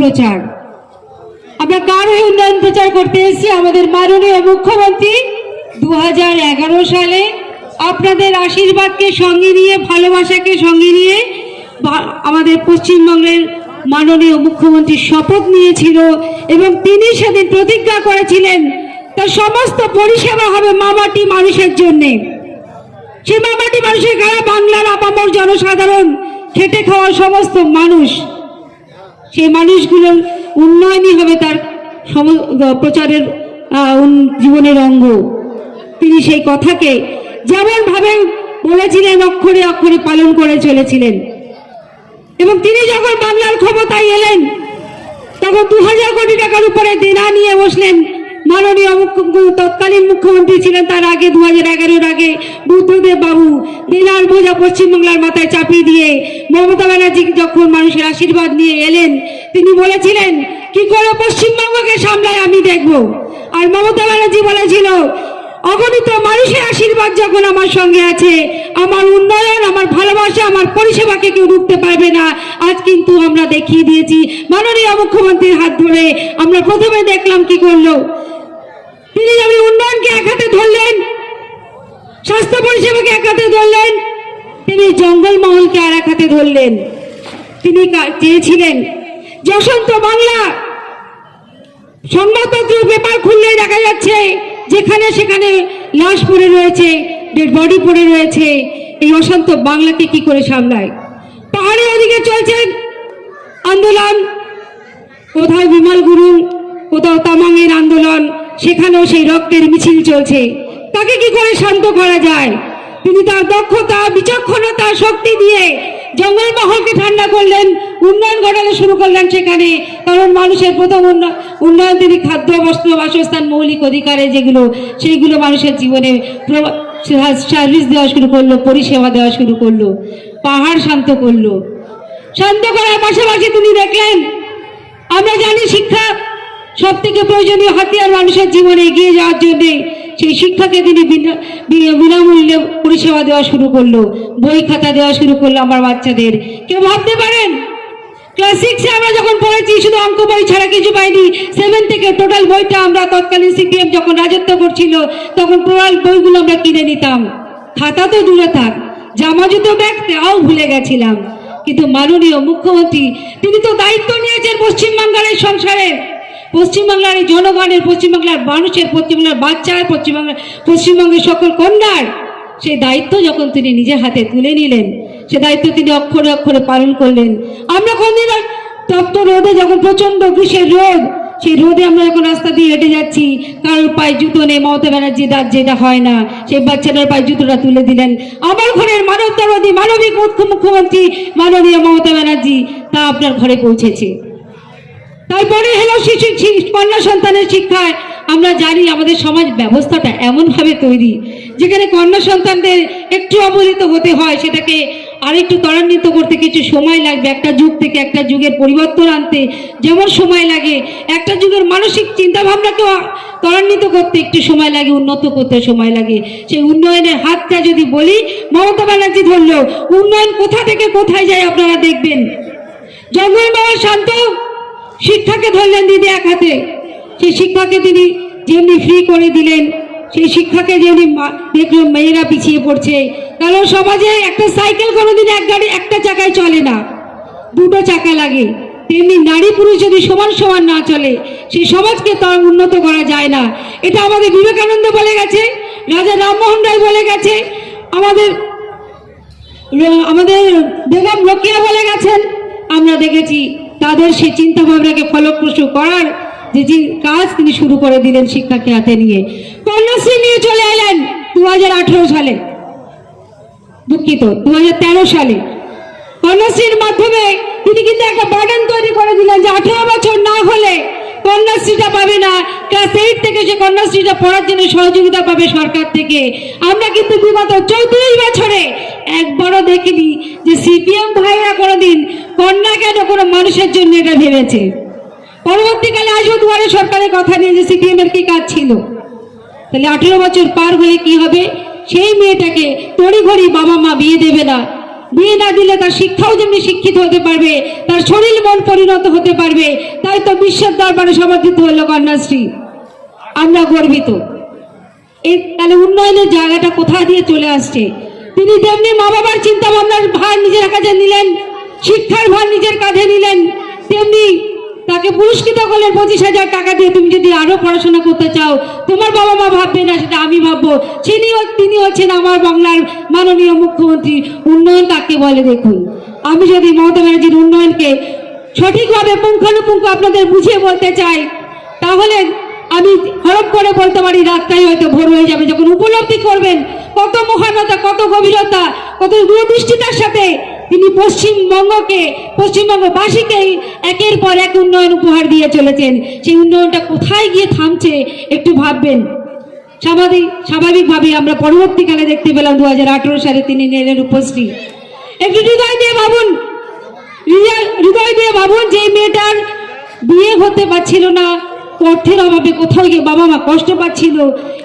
প্রচার। আমরা কার হয়ে উন্নয়ন প্রচার করতে এসেছি? আমাদের মাননীয় মুখ্যমন্ত্রী দু হাজার এগারো সালে আপনাদের আশীর্বাদকে সঙ্গে নিয়ে, ভালোবাসাকে সঙ্গে নিয়ে আমাদের পশ্চিমবঙ্গের মাননীয় মুখ্যমন্ত্রী শপথ নিয়েছিল এবং তিনি সেদিন প্রতিজ্ঞা করেছিলেন, তার সমস্ত পরিষেবা হবে মামাটি মানুষের জন্যে। সে মামাটি মানুষের গায়ে বাংলার আপামর জনসাধারণ খেটে খাওয়া সমস্ত মানুষ। সেই মানুষগুলোর উন্নয়নই হবে তার সম- প্রচারের জীবনের অঙ্গ। তিনি সেই কথাকে যেমনভাবে বলেছিলেন, অক্ষরে অক্ষরে পালন করে চলেছিলেন। এবং তিনি যখন বাংলার ক্ষমতায় এলেন, তখন দু হাজার কোটি টাকার উপরে দেনা নিয়ে বসলেন। মাননীয় তৎকালীন মুখ্যমন্ত্রী ছিলেন তার আগে দু হাজার এগারোর আগে বুদ্ধদেব বাবু দেনার বোঝা পশ্চিমবাংলার মাথায় চাপিয়ে দিয়ে মমতা ব্যানার্জি যখন মানুষের আশীর্বাদ নিয়ে এলেন, তিনি বলেছিলেন, কি করে পশ্চিমবঙ্গকে সামলায় আমি দেখব? আর মমতা ব্যানার্জি বলেছিল, অগণিত মানুষের আশীর্বাদ যখন আমার সঙ্গে আছে, আমার উন্নয়ন, আমার ভালোবাসা, আমার পরিষেবাকে কেউ রুখতে পারবে না। আজ কিন্তু আমরা দেখিয়ে দিয়েছি, মাননীয় মুখ্যমন্ত্রীর হাত ধরে আমরা প্রথমে দেখলাম কি করল। তিনি যেমন উন্নয়নকে এক হাতে ধরলেন, স্বাস্থ্য পরিষেবাকে এক হাতে ধরলেন তিনি জঙ্গলমহলকে আর এক হাতে ধরলেন। তিনি চেয়েছিলেন যশন্ত বাংলা। সংবাদপত্রের পেপার খুললেই দেখা যাচ্ছে, যেখানে সেখানে লাশ পড়ে রয়েছে ডেড বডি পড়ে রয়েছে, এই অশান্ত বাংলাকে কি করে সামলায়? পাহাড়ের ওদিকে চলছে আন্দোলন। কোথাও বিমল গুরু, কোথাও তামাংয়ের আন্দোলন, সেখানেও সেই রক্তের মিছিল চলছে। তাকে কি করে শান্ত করা যায়? তিনি তার দক্ষতা, বিচক্ষণতা, শক্তি দিয়ে জঙ্গলমহলকে ঠান্ডা করলেন, উন্নয়ন ঘটানো শুরু করলেন সেখানে। কারণ মানুষের প্রথম উন্নয়ন তিনি খাদ্য, বস্ত্র, বাসস্থান, মৌলিক অধিকারে যেগুলো, সেইগুলো মানুষের জীবনে সার্ভিস দেওয়া শুরু করল, পরিষেবা দেওয়া শুরু করল, পাহাড় শান্ত করল। শান্ত করার পাশাপাশি তিনি দেখলেন, আমরা জানি শিক্ষা সব থেকে প্রয়োজনীয়, হাতিয়ার মানুষের জীবনে এগিয়ে যাওয়ার জন্য সেই শিক্ষাকে তিনি বিনামূল্যে পরিষেবা দেওয়া শুরু করল। বই খাতা দেওয়া শুরু করল আমার বাচ্চাদের। কেউ ভাবতে পারেন? ক্লাস সিক্সে আমরা যখন পড়েছি, শুধু অঙ্ক বই ছাড়া কিছু পাইনি। সেভেন থেকে টোটাল বইটা আমরা তৎকালীন সিপিএম যখন রাজত্ব করছিল, তখন টোটাল বইগুলো আমরা কিনে নিতাম। খাতা তো দূরে থাক, জামা জুতো ব্যাগ তাও ভুলে গেছিলাম। কিন্তু মাননীয় মুখ্যমন্ত্রী, তিনি তো দায়িত্ব নিয়েছেন পশ্চিমবাংলার সংসারে। পশ্চিমবাংলার এই জনগণের, পশ্চিমবাংলার মানুষের, পশ্চিমবাংলার বাচ্চার, পশ্চিমবাংলার, পশ্চিমবঙ্গের সকল কন্যার সেই দায়িত্ব যখন তিনি নিজের হাতে তুলে নিলেন, সে দায়িত্ব তিনি অক্ষরে অক্ষরে পালন করলেন। আমরা কোনদিন তপ্ত রোদে যখন প্রচণ্ড গ্রীষ্মের রোদ, সেই রোদে আমরা যখন রাস্তা দিয়ে হেঁটে যাচ্ছি, কারোর পায়ে জুতো নেই, মমতা ব্যানার্জি দাঁত যেটা হয় না, সেই বাচ্চাটার পায়ে জুতোটা তুলে দিলেন। আমার ঘরের মানবতাবাদী, মানবিক মুখ্য মুখ্যমন্ত্রী, মাননীয় মমতা ব্যানার্জি, তা আপনার ঘরে পৌঁছেছে। তারপরে হলো শিশু কন্যা সন্তানের শিক্ষায় আমরা জানি আমাদের সমাজ ব্যবস্থাটা এমনভাবে তৈরি, যেখানে কন্যা সন্তানদের একটু অবহেলিত হতে হয়, সেটাকে আরেকটু ত্বরান্বিত করতে কিছু সময় লাগবে, একটা যুগ থেকে একটা যুগের পরিবর্তন আনতে যেমন সময় লাগে, একটা যুগের মানসিক চিন্তা ভাবনাকেও ত্বরান্বিত করতে একটু সময় লাগে, উন্নত করতে সময় লাগে। সেই উন্নয়নের হাতটা যদি বলি, মমতা ব্যানার্জি ধরলো, উন্নয়ন কোথা থেকে কোথায় যায় আপনারা দেখবেন? জঙ্গলমহল শান্ত শিক্ষাকে ধরলেন দিদি এক হাতে। সেই শিক্ষাকে তিনি যেমনি ফ্রি করে দিলেন, সেই শিক্ষাকে যেমনি দেখল মেয়েরা পিছিয়ে পড়ছে। কারণ সমাজে একটা সাইকেল কোনোদিন এক গাড়ি একটা চাকায় চলে না। দুটো চাকা লাগে। তেমনি নারী পুরুষ যদি সমান সমান না চলে, সেই সমাজকে তার উন্নত করা যায় না। এটা আমাদের বিবেকানন্দ বলে গেছে, রাজা রামমোহন রায় বলে গেছে, আমাদের আমাদের বেগম রকিয়া বলে গেছেন, আমরা দেখেছি। তাদের সেই চিন্তা ভাবনাকে ফলপ্রসূ করার যে কাজ তিনি শুরু করে দিলেন শিক্ষাকে হাতে নিয়ে। কন্যাশ্রী নিয়ে চলে এলেন দু সালে। দুঃখিত দু সালে। কন্যাশ্রীর মাধ্যমে তিনি কিন্তু একটা বার্ডেন তৈরি করে দিলেন যে আঠেরো বছর না হলে কন্যাশ্রীটা পাবে না। ক্লাস এইট থেকে সে কন্যাশ্রীটা পড়ার জন্য সহযোগিতা পাবে সরকার থেকে। আমরা কিন্তু বিগত চৌত্রিশ বছরে একবারও দেখিনি যে সিপিএম ভাইরা কোনোদিন কন্যা কেন কোনো মানুষের জন্য এটা ভেবেছে। পরবর্তীকালে আসব দুয়ারে সরকারের কথা নিয়ে যে সিপিএম এর কি কাজ ছিল, তাহলে আঠেরো বছর পার হলে কি হবে? সেই মেয়েটাকে তড়িঘড়ি বাবা মা বিয়ে দেবে না। বিয়ে না দিলে তার শিক্ষাও যেমনি শিক্ষিত হতে পারবে, তার শরীর মন পরিণত হতে পারবে, তাই তো বিশ্বের দরবারে সমর্থিত হলো কন্যাশ্রী। আমরা গর্বিত। এই তাহলে উন্নয়নের জায়গাটা কোথা দিয়ে চলে আসছে? তিনি তেমনি মা বাবার চিন্তা ভাবনার ভার নিজের কাছে নিলেন শিক্ষার ভার নিজের কাঁধে নিলেন, তেমনি তাকে পুরস্কৃত করলেন পঁচিশ হাজার টাকা দিয়ে। তুমি যদি আরও পড়াশোনা করতে চাও, তোমার বাবা মা ভাববে, না, সেটা আমি ভাববো। তিনি তিনি হচ্ছেন আমার বাংলার মাননীয় মুখ্যমন্ত্রী। উন্নয়ন তাকে বলে, দেখুন। আমি যদি মমতা ব্যানার্জির উন্নয়নকে সঠিকভাবে পুঙ্খানুপুঙ্খ আপনাদের বুঝিয়ে বলতে চাই, তাহলে আমি হরপ করে বলতে পারি, রাতটাই হয়তো ভোর হয়ে যাবে। যখন উপলব্ধি করবেন কত মহানতা, কত গভীরতা, কত দূরদৃষ্টিতার সাথে তিনি পশ্চিমবঙ্গকে, পশ্চিমবঙ্গবাসীকে একের পর এক উন্নয়ন উপহার দিয়ে চলেছেন। সেই উন্নয়নটা কোথায় গিয়ে থামছে একটু ভাববেন। স্বাভাবিক স্বাভাবিকভাবে আমরা পরবর্তীকালে দেখতে পেলাম দু হাজার আঠেরো সালে তিনি নেলেন উপশ্রী একটু হৃদয় দিয়ে ভাবুন। হৃদয় দিয়ে ভাবুন যে মেয়েটার বিয়ে হতে পারছিল না, অর্থের অভাবে কোথাও গিয়ে বাবা মা কষ্ট পাচ্ছিল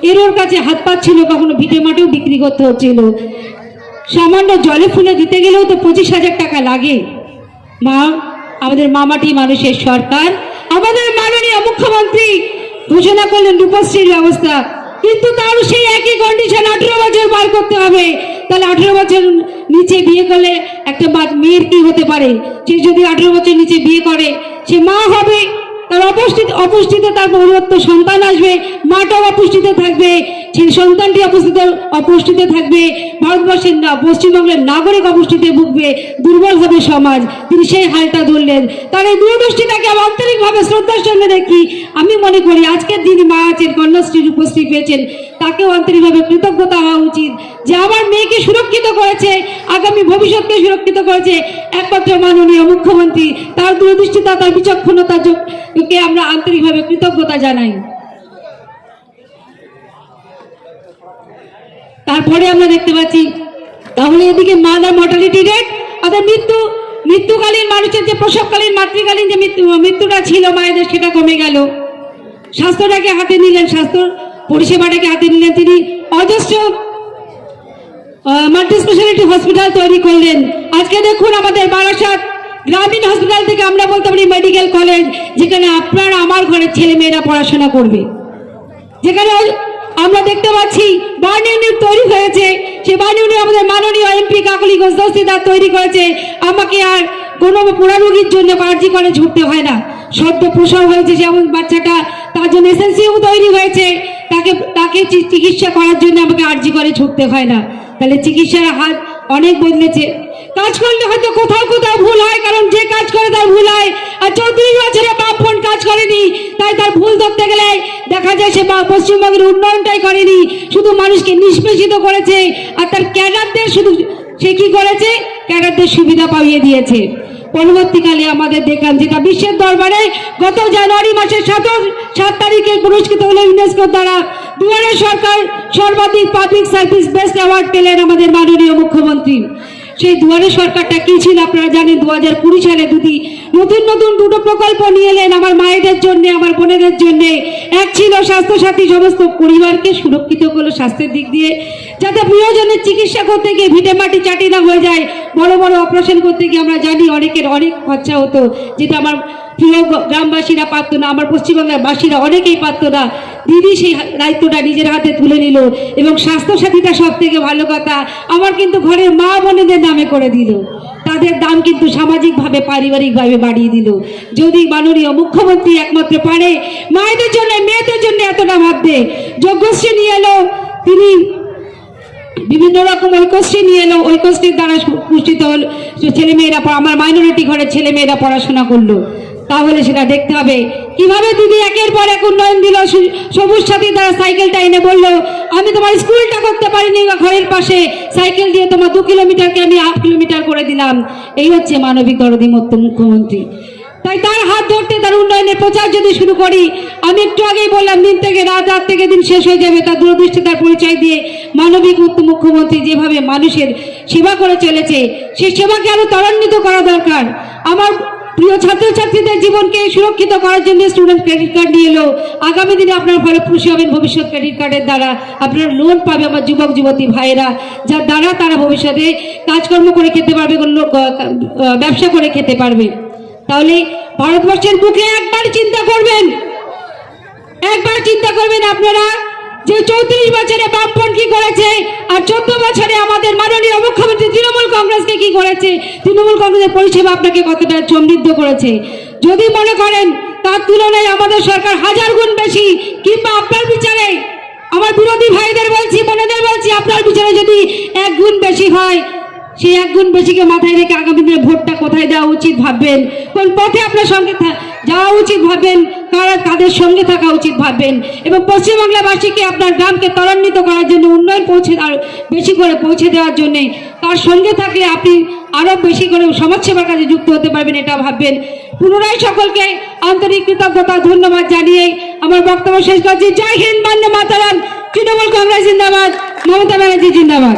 এর ওর কাছে হাত পাচ্ছিল, কখনো ভিটে মাঠেও বিক্রি করতে হচ্ছিল। সামান্য জলে ফুলে দিতে গেলেও তো পঁচিশ হাজার টাকা লাগে। মা, আমাদের মামাটি মানুষের সরকার, আমাদের মাননীয় মুখ্যমন্ত্রী ঘোষণা করলেন রূপশ্রীর ব্যবস্থা। কিন্তু তারও সেই একই কন্ডিশন আঠেরো বছর পার করতে হবে। তাহলে আঠেরো বছর নিচে বিয়ে করলে একটা মেয়ের কি হতে পারে? সে যদি আঠেরো বছর নিচে বিয়ে করে, সে মা হবে। তার অপুষ্টিতে অপুষ্টিতে তার পরিবর্ত সন্তান আসবে, মাটাও অপুষ্টিতে থাকবে, সেই সন্তানটি অপুষ্টিতে অপুষ্টিতে থাকবে, ভারতবর্ষের না, পশ্চিমবঙ্গের নাগরিক অপুষ্টিতে ভুগবে, দুর্বল হবে সমাজ, তিনি সেই হালটা ধরলেন। তার এই দূরদৃষ্টিটাকে আমি আন্তরিকভাবে শ্রদ্ধার সঙ্গে দেখি। আমি মনে করি আজকের দিন মা আছেন, কন্যাশ্রীর উপস্থিত পেয়েছেন তাকেও আন্তরিকভাবে কৃতজ্ঞতা হওয়া উচিত যে আমার মেয়েকে সুরক্ষিত করেছে, আগামী ভবিষ্যৎকে সুরক্ষিত করেছে, একমাত্র মাননীয় মুখ্যমন্ত্রী। তার দূরদৃষ্টিতা, তার বিচক্ষণতা কে আমরা আন্তরিকভাবে কৃতজ্ঞতা জানাই। তারপরে আমরা দেখতে পাচ্ছি, তাহলে এদিকে মাদার মর্টালিটি রেট অর্থাৎ মৃত্যু, মৃত্যুকালীন মানুষের যে প্রসবকালীন, মাতৃকালীন যে মৃত্যু, মৃত্যুটা ছিল মায়েদের, সেটা কমে গেল। স্বাস্থ্যটাকে হাতে নিলেন, স্বাস্থ্য পরিষেবাটাকে হাতে নিলেন তিনি। অজস্র মাল্টি স্পেশালিটি হসপিটাল তৈরি করলেন। আজকে দেখুন আমাদের বারাসাত গ্রামীণ হসপিটাল থেকে আমরা বলতে পারি মেডিকেল কলেজ যেখানে আপনার আমার ঘরের ছেলে মেয়েরা পড়াশোনা করবে। যেখানে আমরা দেখতে পাচ্ছি বার্ন ইউনিট তৈরি হয়েছে। সেই বার্ন ইউনিট আমাদের মাননীয় এমপি কাকলি ঘোষ তৈরি করেছে। আমাকে আর কোনো পোড়া রোগীর জন্য কার্জি করে ঝুঁকতে হয় না। সদ্য প্রসব হয়েছে যেমন বাচ্চাটা, তার জন্য এসএনসিও তৈরি হয়েছে। তাকে তাকে চিকিৎসা করার জন্য আমাকে আর্জি করে ঝুঁকতে হয় না। তাহলে চিকিৎসার হাত অনেক বদলেছে। কাজ করলে হয়তো কোথাও কোথাও ভুল হয়, কারণ যে কাজ করে তার ভুল হয়। আর চৌত্রিশ বছরে বাপ বোন কাজ করেনি, তাই তার ভুল ধরতে গেলে দেখা যায় সে পশ্চিমবঙ্গের উন্নয়নটাই করেনি। শুধু মানুষকে নিষ্পেষিত করেছে, আর তার ক্যাডারদের শুধু সে কি করেছে? ক্যাডারদের সুবিধা পাইয়ে দিয়েছে। পরবর্তীকালে আমাদের দেখলাম যেটা বিশ্বের দরবারে গত জানুয়ারি মাসের সাত সাত তারিখে পুরস্কৃত হলো ইউনেস্কোর দ্বারা। দুয়ারে সরকার সর্বাধিক পাবলিক সার্ভিস বেস্ট অ্যাওয়ার্ড পেলেন আমাদের মাননীয় মুখ্যমন্ত্রী। সেই দুয়ারে সরকারটা কি ছিল আপনারা জানেন দু হাজার কুড়ি সালে দুটি নতুন নতুন দুটো প্রকল্প নিয়ে এলেন আমার মায়েদের জন্য, আমার বোনেদের জন্য। এক ছিল স্বাস্থ্যসাথী সমস্ত পরিবারকে সুরক্ষিত করল স্বাস্থ্যের দিক দিয়ে, যাতে প্রিয়জনের চিকিৎসা করতে গিয়ে ভিটে মাটি চাটি না হয়ে যায়। বড় বড় অপারেশন করতে গিয়ে আমরা জানি অনেকের অনেক খরচা হতো, যেটা আমার প্রিয় গ্রামবাসীরা পারত না, আমার পশ্চিমবাংলার বাসীরা অনেকেই পারত না। দিদি সেই দায়িত্বটা নিজের হাতে তুলে নিল এবং স্বাস্থ্যসাথীটা সব থেকে ভালো কথা, আমার কিন্তু ঘরের মা বোনেদের নামে করে দিল। তাদের দাম কিন্তু সামাজিকভাবে, পারিবারিকভাবে বাড়িয়ে দিল। যদি মাননীয় মুখ্যমন্ত্রী একমাত্র পারে, মায়েদের জন্য, মেয়েদের জন্য এতটা ভাববে। যজ্ঞশ্রী নিয়ে এলো, তিনি বিভিন্ন রকম ঐক্যশ্রী নিয়ে এলো, ঐক্যশ্রীর দ্বারা পুষ্টিত হল ছেলে মেয়েরা আমার মাইনরিটি ঘরের ছেলেমেয়েরা পড়াশোনা করল। তাহলে সেটা দেখতে হবে। কীভাবে দিদি একের পর এক উন্নয়ন দিল? সবুজ সাথী দ্বারা সাইকেলটা এনে বলল, আমি তোমার স্কুলটা করতে পারিনি ঘরের পাশে। সাইকেল দিয়ে তোমার দু কিলোমিটারকে আমি হাফ কিলোমিটার করে দিলাম। এই হচ্ছে মানবিক দরদি মুখ্যমন্ত্রী। তাই তার হাত ধরতে তার উন্নয়নের প্রচার যদি শুরু করি, আমি একটু আগেই বললাম, দিন থেকে রাত রাত থেকে দিন শেষ হয়ে যাবে। তার দূরদৃষ্টি, তার পরিচয় দিয়ে মানবিক মুখ্যমন্ত্রী যেভাবে মানুষের সেবা করে চলেছে, সেই সেবাকে আরও ত্বরান্বিত করা দরকার। আমার প্রিয় ছাত্রছাত্রীদের জীবনকে সুরক্ষিত করার জন্য স্টুডেন্ট ক্রেডিট কার্ড নিয়ে এলো। আগামী দিনে আপনারা ফলপ্রসূ হবেন ভবিষ্যৎ ক্রেডিট কার্ডের দ্বারা। আপনারা লোন পাবে আমার যুবক, যুবতী ভাইয়েরা। যার দ্বারা তারা ভবিষ্যতে কাজকর্ম করে খেতে পারবে ব্যবসা করে খেতে পারবে। তাহলে ভারতবর্ষের বুকে একবার চিন্তা করবেন। একবার চিন্তা করবেন আপনারা। যে চৌত্রিশ বছরে বামপন কি করেছে আর চোদ্দ বছরে আমাদের মাননীয় মুখ্যমন্ত্রী তৃণমূল কংগ্রেসকে কি করেছে? তৃণমূল কংগ্রেসের পরিষেবা আপনাকে কতটা সমৃদ্ধ করেছে? যদি মনে করেন, তার তুলনায় আমাদের সরকার হাজার গুণ বেশি। কিংবা আপনার বিচারে, আমার বিরোধী ভাইদের বলছি, বোনেদের বলছি, আপনার বিচারে যদি এক গুণ বেশি হয়, সেই এক গুণ বেশিকে মাথায় রেখে আগামী দিনে ভোটটা কোথায় দেওয়া উচিত ভাববেন? কোন পথে আপনার সঙ্গে যাওয়া উচিত ভাববেন কারা কাদের সঙ্গে থাকা উচিত ভাববেন। এবং পশ্চিমবাংলাবাসীকে আপনার গ্রামকে ত্বরান্বিত করার জন্য, উন্নয়ন পৌঁছে বেশি করে পৌঁছে দেওয়ার জন্যে, তার সঙ্গে থাকলে আপনি আরও বেশি করে সমাজসেবার কাজে যুক্ত হতে পারবেন এটা ভাববেন। পুনরায় সকলকে আন্তরিক কৃতজ্ঞতা, ধন্যবাদ জানিয়ে আমার বক্তব্য শেষ করছি। জয় হিন্দ, বন্দে মাতারাম। তৃণমূল কংগ্রেস জিন্দাবাদ, মমতা ব্যানার্জি জিন্দাবাদ।